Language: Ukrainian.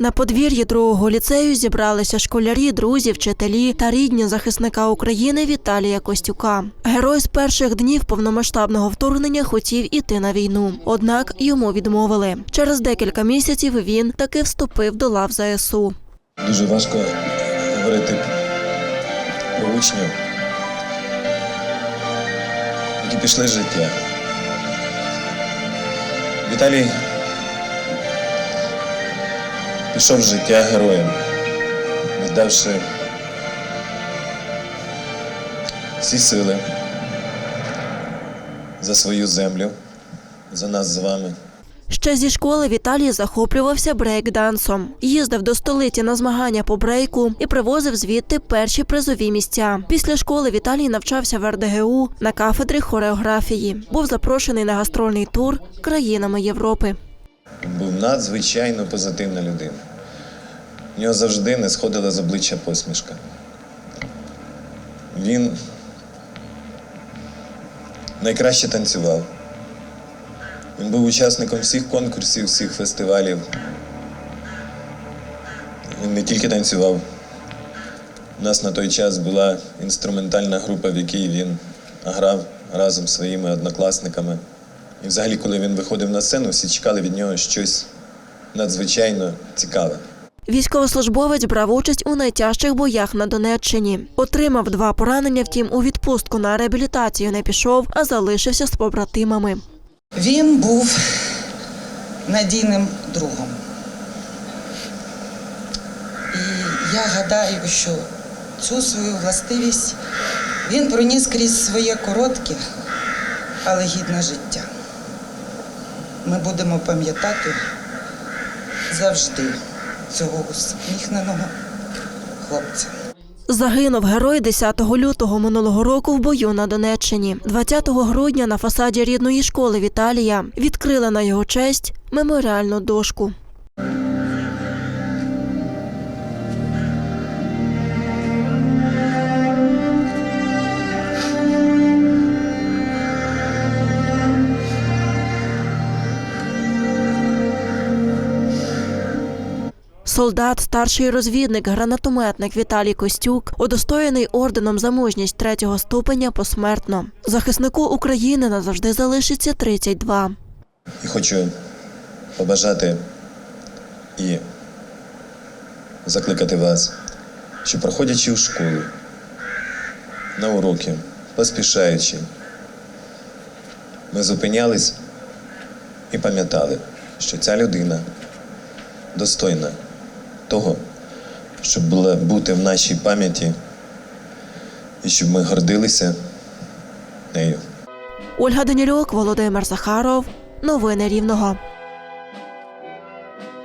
На подвір'ї другого ліцею зібралися школярі, друзі, вчителі та рідні захисника України Віталія Костюка. Герой з перших днів повномасштабного вторгнення хотів іти на війну, однак йому відмовили. Через декілька місяців він таки вступив до лав ЗСУ. Дуже важко говорити про учнів, які пішли з життя. Віталій пішов життя героєм, віддавши всі сили за свою землю, за нас з вами. Ще зі школи Віталій захоплювався брейк-дансом. Їздив до столиці на змагання по брейку і привозив звідти перші призові місця. Після школи Віталій навчався в РДГУ на кафедрі хореографії. Був запрошений на гастрольний тур країнами Європи. Був надзвичайно позитивна людина. В нього завжди не сходила з обличчя посмішка. Він найкраще танцював. Він був учасником всіх конкурсів, всіх фестивалів. Він не тільки танцював. У нас на той час була інструментальна група, в якій він грав разом зі своїми однокласниками. І взагалі, коли він виходив на сцену, всі чекали від нього щось надзвичайно цікаве. Військовослужбовець брав участь у найтяжчих боях на Донеччині. Отримав два поранення, втім у відпустку на реабілітацію не пішов, а залишився з побратимами. Він був надійним другом. І я гадаю, що цю свою властивість він проніс крізь своє коротке, але гідне життя. Ми будемо пам'ятати завжди цього усміхненого хлопця. Загинув герой 10 лютого минулого року в бою на Донеччині. 20 грудня на фасаді рідної школи Віталія відкрили на його честь меморіальну дошку. Солдат, старший розвідник, гранатометник Віталій Костюк, удостоєний орденом за мужність третього ступеня посмертно. Захиснику України назавжди залишиться 32. І хочу побажати і закликати вас, що проходячи в школу, на уроки, поспішаючи, ми зупинялись і пам'ятали, що ця людина достойна того, щоб було бути в нашій пам'яті і щоб ми гордилися нею. Ольга Данілюк, Володимир Захаров. Новини Рівного.